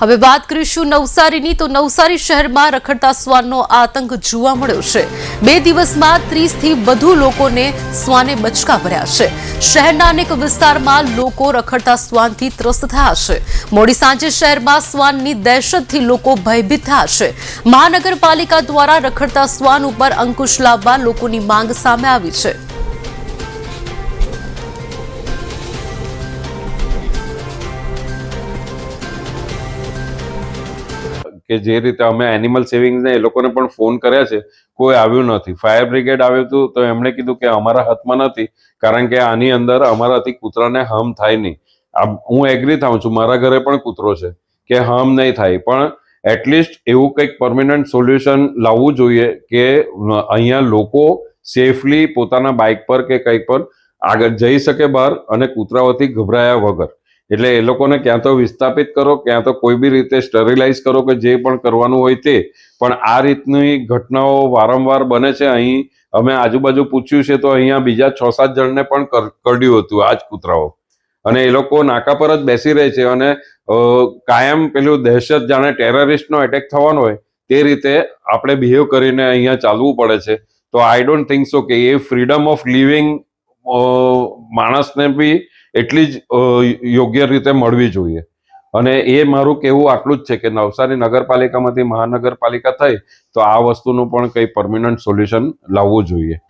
હવે વાત કરીશું નવસારીની. તો નવસારી શહેરમાં રખડતા શ્વાનનો આતંક જોવા મળ્યો છે. બે દિવસમાં ત્રીસથી વધુ લોકોને શ્વાને બચકા ભર્યા છે. શહેરના અનેક વિસ્તારમાં લોકો રખડતા શ્વાનથી ત્રસ્ત થયા છે. મોડી સાંજે શહેરમાં શ્વાનની દહેશતથી લોકો ભયભીત થયા છે. મહાનગરપાલિકા દ્વારા રખડતા શ્વાન ઉપર અંકુશ લાવવા લોકોની માંગ સામે આવી છે. કે જે રીતે અમે એનિમલ સેવિંગને એ લોકોને પણ ફોન કર્યા છે, કોઈ આવ્યું નથી. ફાયર બ્રિગેડ આવ્યું હતું, તો એમણે કીધું કે અમારા હાથમાં નથી, કારણ કે આની અંદર અમારાથી કૂતરાને હમ થાય નહીં. હું એગ્રી થાઉં છું, મારા ઘરે પણ કૂતરો છે, કે હાર્મ નહીં થાય, પણ એટલીસ્ટ એવું કંઈક પરમિનન્ટ સોલ્યુશન લાવવું જોઈએ કે અહીંયા લોકો સેફલી પોતાના બાઇક પર કે કંઈક પર આગળ જઈ શકે બહાર અને કૂતરાઓથી ગભરાયા વગર. એટલે એ લોકોને ક્યાં તો વિસ્થાપિત કરો, ક્યાં તો કોઈ બી રીતે સ્ટરીલાઇઝ કરો કે જે પણ કરવાનું હોય તે. પણ આ રીતની ઘટનાઓ વારંવાર બને છે. અહીં અમે આજુબાજુ પૂછ્યું છે તો અહીંયા બીજા છ સાત જણને પણ કર- કરડ્યું હતું આ જ કૂતરાઓ. અને એ લોકો નાકા પર જ બેસી રહે છે અને કાયમ પેલું દહેશત જાણે ટેરરિસ્ટનો એટેક થવાનો હોય તે રીતે આપણે બિહેવ કરીને અહીંયા ચાલવું પડે છે. તો આઈ ડોન્ટ થિંક સો કે એ ફ્રીડમ ઓફ લિવિંગ માણસને બી એટલી જ યોગ્ય રીતે મળવી જોઈએ. અને એ મારું કહેવું આટલું જ છે કે નવસારી નગરપાલિકામાંથી મહાનગરપાલિકા થઈ તો આ વસ્તુનું પણ કંઈ પરમિનન્ટ સોલ્યુશન લાવવું જોઈએ.